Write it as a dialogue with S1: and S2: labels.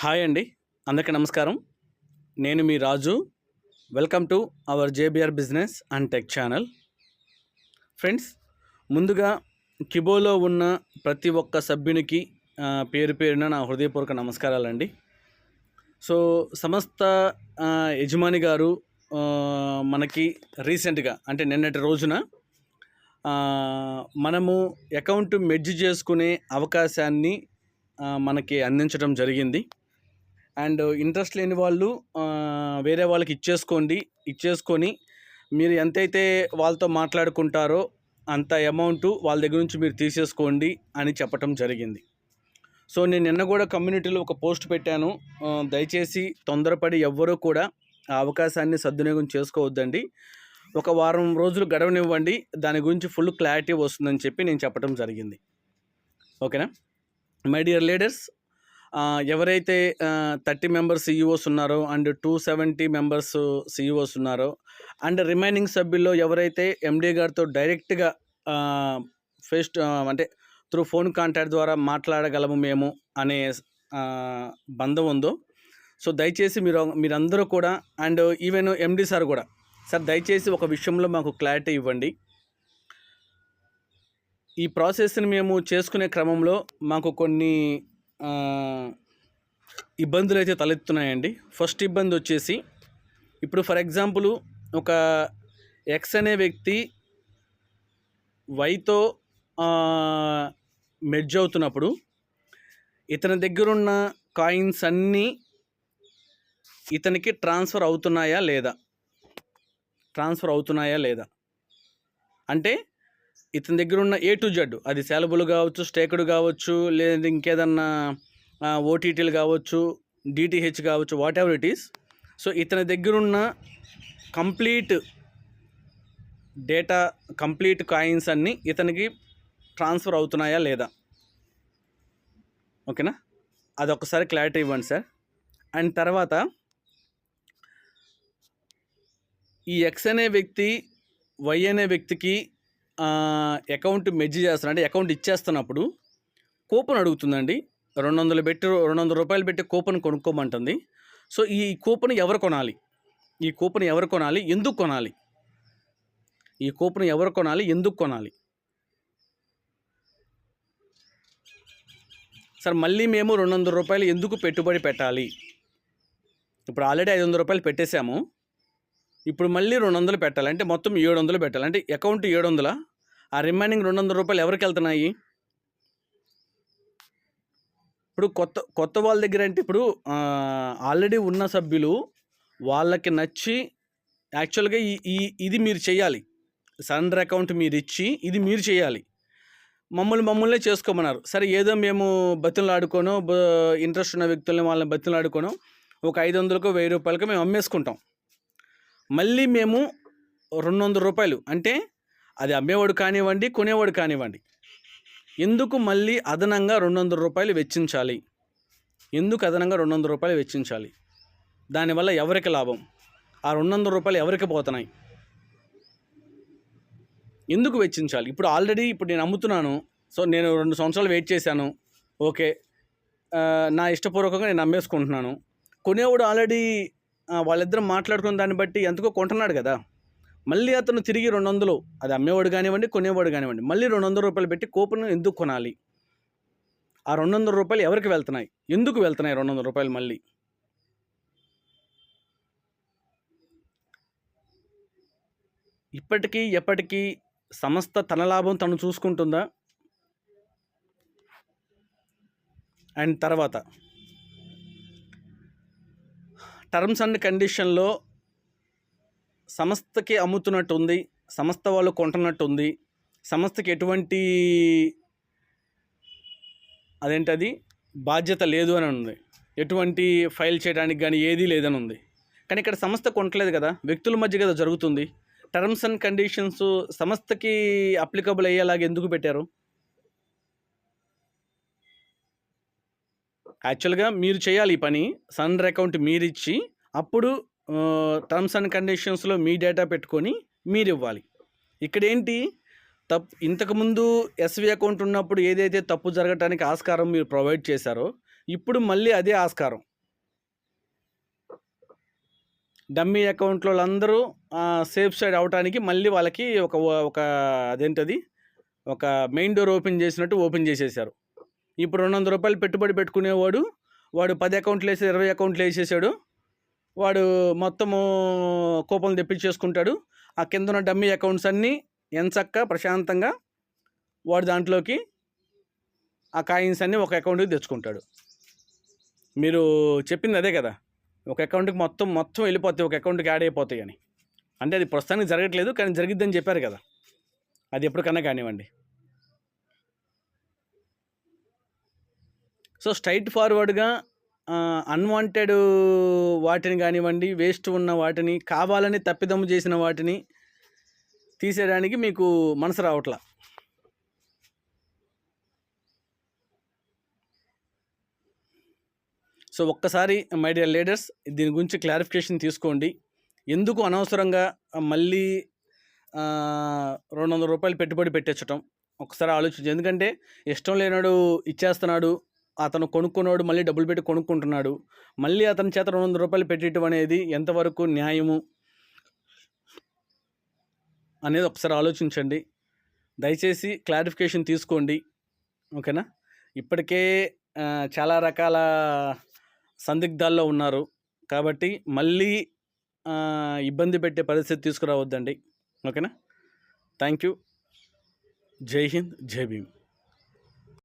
S1: Hi అండి. అందరికీ నమస్కారం. నేను మీ Raju. Welcome to our JBR business and tech channel friends ముందుగా కిబోలో ఉన్న ప్రతి ఒక్క సభ్యునికి పేరు పేరున నా హృదయపూర్వక నమస్కారాలండి. సో సమస్త యజమాని గారు మనకి రీసెంట్గా అంటే నిన్నటి రోజున మనము అకౌంట్ మెర్జ్ చేసుకునే అవకాశాన్ని మనకి అందించడం జరిగింది. అండ్ ఇంట్రెస్ట్ లేని వాళ్ళు వేరే వాళ్ళకి ఇచ్చేసుకోండి. ఇచ్చేసుకొని మీరు ఎంతైతే వాళ్ళతో మాట్లాడుకుంటారో అంత అమౌంట్ వాళ్ళ దగ్గర నుంచి మీరు తీసేసుకోండి అని చెప్పటం జరిగింది. సో నేను నిన్న కూడా కమ్యూనిటీలో ఒక పోస్ట్ పెట్టాను. దయచేసి తొందరపడి ఎవ్వరూ కూడా ఆ అవకాశాన్ని సద్వినియోగం చేసుకోవద్దండి. ఒక వారం రోజులు గడవనివ్వండి. దాని గురించి ఫుల్ క్లారిటీ వస్తుందని చెప్పి నేను చెప్పడం జరిగింది. ఓకేనా? మై డియర్ లీడర్స్ ఎవరైతే థర్టీ మెంబర్స్ ఈఓస్ ఉన్నారో and two seventy members CEOs ఉన్నారో అండ్ రిమైనింగ్ సభ్యుల్లో ఎవరైతే ఎండీ గారితో డైరెక్ట్గా ఫేస్ అంటే త్రూ ఫోన్ కాంటాక్ట్ ద్వారా మాట్లాడగలము మేము అనే బంధం ఉందో సో దయచేసి మీరు మీరందరూ కూడా అండ్ ఈవెన్ ఎండీ సార్ కూడా సార్ దయచేసి ఒక విషయంలో మాకు క్లారిటీ ఇవ్వండి. ఈ ప్రాసెస్ని మేము చేసుకునే క్రమంలో మాకు కొన్ని ఇబ్బందులు అయితే తలెత్తున్నాయండి. ఫస్ట్ ఇబ్బంది వచ్చేసి ఇప్పుడు ఫర్ ఎగ్జాంపుల్ ఒక ఎక్స్ అనే వ్యక్తి వైతో మెడ్జ్ అవుతున్నప్పుడు ఇతని దగ్గరున్న కాయిన్స్ అన్నీ ఇతనికి ట్రాన్స్ఫర్ అవుతున్నాయా లేదా? ట్రాన్స్ఫర్ అవుతున్నాయా లేదా? అంటే ఇతని దగ్గర ఉన్న ఏ టు జెడ్ అది సెలబుల్ కావచ్చు స్టేకుడు కావచ్చు లేదా ఇంకేదన్నా ఓటీటీలు కావచ్చు డిటిహెచ్ కావచ్చు whatever it is so ఇతని దగ్గరున్న కంప్లీట్ డేటా కంప్లీట్ కాయిన్స్ అన్నీ ఇతనికి ట్రాన్స్ఫర్ అవుతున్నాయా లేదా? ఓకేనా అది ఒకసారి క్లారిటీ ఇవ్వండి సార్ అండ్ తర్వాత ఈ ఎక్స్ అనే వ్యక్తి వై అనే వ్యక్తికి అకౌంట్ మెర్జ్ చేస్తాను అంటే అకౌంట్ ఇచ్చేస్తున్నప్పుడు కూపన్ అడుగుతుందండి. రెండు వందలు పెట్టి రెండు వందల రూపాయలు పెట్టి కూపన్ కొనుక్కోమంటుంది. సో ఈ కూపన్ ఎవరు కొనాలి? ఈ కూపన్ ఎవరు కొనాలి? ఎందుకు కొనాలి? ఈ కూపన్ ఎవరు కొనాలి? ఎందుకు కొనాలి? సార్ మళ్ళీ మేము రెండు వందల రూపాయలు ఎందుకు పెట్టుబడి పెట్టాలి? ఇప్పుడు ఆల్రెడీ ఐదు వందల రూపాయలు పెట్టేశాము. ఇప్పుడు మళ్ళీ రెండు వందలు పెట్టాలి. అంటే మొత్తం ఏడు వందలు పెట్టాలి. అంటే అకౌంట్ ఏడు వందల ఆ రిమైనింగ్ రెండు వందల రూపాయలు ఎవరికి వెళ్తున్నాయి? ఇప్పుడు కొత్త కొత్త వాళ్ళ దగ్గర అంటే ఇప్పుడు ఆల్రెడీ ఉన్న సభ్యులు వాళ్ళకి నచ్చి యాక్చువల్గా ఈ ఈ ఇది మీరు చేయాలి. సరెండర్ అకౌంట్ మీరు ఇచ్చి ఇది మీరు చేయాలి. మమ్మల్ని మమ్మల్నే చేసుకోమన్నారు. సరే ఏదో మేము బతులు ఆడుకోనో ఇంట్రెస్ట్ ఉన్న వ్యక్తుల్ని వాళ్ళని బతులు ఆడుకోనో ఒక ఐదు వందలకు వెయ్యి రూపాయలకు మేము అమ్మేసుకుంటాం. మళ్ళీ మేము రెండు వందల రూపాయలు. అంటే అది అమ్మేవాడు కానివ్వండి కొనేవాడు కానివ్వండి. ఎందుకు మళ్ళీ అదనంగా రెండు వందల రూపాయలు వెచ్చించాలి? ఎందుకు అదనంగా రెండు వందల రూపాయలు వెచ్చించాలి? దానివల్ల ఎవరికి లాభం? ఆ రెండు వందల రూపాయలు ఎవరికి పోతున్నాయి? ఎందుకు వెచ్చించాలి? ఇప్పుడు ఆల్రెడీ ఇప్పుడు నేను అమ్ముతున్నాను. సో నేను రెండు సంవత్సరాలు వెయిట్ చేశాను. ఓకే. నా ఇష్టపూర్వకంగా నేను అమ్మేసుకుంటున్నాను. కొనేవాడు ఆల్రెడీ వాళ్ళిద్దరం మాట్లాడుకున్న దాన్ని బట్టి ఎంతకో కొంటున్నాడు కదా. మళ్ళీ అతను తిరిగి రెండు వందలు అది అమ్మేవాడు కానివ్వండి కొనేవాడు కానివ్వండి మళ్ళీ రెండు వందల రూపాయలు పెట్టి కూపన్ ఎందుకు కొనాలి? ఆ రెండు వందల రూపాయలు ఎవరికి వెళ్తున్నాయి? ఎందుకు వెళ్తున్నాయి రెండు వందల రూపాయలు మళ్ళీ? ఇప్పటికీ ఎప్పటికీ సంస్థ తన లాభం తను చూసుకుంటుందా? అండ్ తర్వాత టర్మ్స్ అండ్ కండిషన్లో సంస్థకి అమ్ముతున్నట్టు ఉంది సంస్థ వాళ్ళు కొంటున్నట్టు ఉంది సంస్థకి ఎటువంటి అదేంటది? బాధ్యత లేదు అని ఉంది. ఎటువంటి ఫైల్ చేయడానికి కానీ ఏదీ లేదని ఉంది. కానీ ఇక్కడ సంస్థ కొనట్లేదు కదా వ్యక్తుల మధ్య కదా జరుగుతుంది. టర్మ్స్ అండ్ కండిషన్స్ సంస్థకి అప్లికబుల్ అయ్యేలాగా ఎందుకు పెట్టారు? యాక్చువల్గా మీరు చేయాలి ఈ పని. సన్ అకౌంట్ మీరిచ్చి అప్పుడు టర్మ్స్ అండ్ కండిషన్స్లో మీ డేటా పెట్టుకొని మీరు ఇవ్వాలి ఇక్కడ ఏంటి తప్పు ఇంతకుముందు ఎస్వి అకౌంట్ ఉన్నప్పుడు ఏదైతే తప్పు జరగటానికి ఆస్కారం మీరు ప్రొవైడ్ చేశారో ఇప్పుడు మళ్ళీ అదే ఆస్కారం. డమ్మీ అకౌంట్లో వాళ్ళందరూ సేఫ్ సైడ్ అవడానికి మళ్ళీ వాళ్ళకి ఒక ఒక అదేంటది? ఒక మెయిన్ డోర్ ఓపెన్ చేసినట్టు ఓపెన్ చేసేసారు. ఇప్పుడు రెండు వందల రూపాయలు పెట్టుబడి పెట్టుకునేవాడు వాడు పది అకౌంట్లు వేసి ఇరవై అకౌంట్లు వేసేసాడు. వాడు మొత్తము కూపన్లు తెప్పించేసుకుంటాడు. ఆ కింద ఉన్న డమ్మీ అకౌంట్స్ అన్నీ ఎంచక్క ప్రశాంతంగా వాడు దాంట్లోకి ఆ కాయిన్స్ అన్నీ ఒక అకౌంట్కి తెచ్చుకుంటాడు. మీరు చెప్పింది అదే కదా. ఒక అకౌంట్కి మొత్తం మొత్తం వెళ్ళిపోతాయి ఒక అకౌంట్కి యాడ్ అయిపోతాయి అని అంటే అది ప్రస్తుతానికి జరగట్లేదు కానీ జరిగిద్దని చెప్పారు కదా. అది ఎప్పటికన్నా కానివ్వండి. సో స్ట్రైట్ ఫార్వర్డ్గా అన్వాంటెడ్ వాటిని కానివ్వండి వేస్ట్ ఉన్న వాటిని కావాలని తప్పిదమ్ము చేసిన వాటిని తీసేయడానికి మీకు మనసు రావట్లా. సో ఒక్కసారి మై డియర్ లీడర్స్ దీని గురించి క్లారిఫికేషన్ తీసుకోండి. ఎందుకు అనవసరంగా మళ్ళీ రెండు వందల రూపాయలు పెట్టుబడి పెట్టించటం ఒకసారి ఆలోచించి ఎందుకంటే ఇష్టం లేనాడు ఇచ్చేస్తున్నాడు అతను కొనుక్కున్నాడు మళ్ళీ డబ్బులు పెట్టి కొనుక్కుంటున్నాడు. మళ్ళీ అతని చేత రెండు వందల రూపాయలు పెట్టడం అనేది ఎంతవరకు న్యాయము అనేది ఒకసారి ఆలోచించండి. దయచేసి క్లారిఫికేషన్ తీసుకోండి. ఓకేనా? ఇప్పటికే చాలా రకాల సందిగ్ధాల్లో ఉన్నారు. కాబట్టి మళ్ళీ ఇబ్బంది పెట్టే పరిస్థితి తీసుకురావద్దండి. ఓకేనా? థ్యాంక్ యూ జై హింద్ జై భీమ్.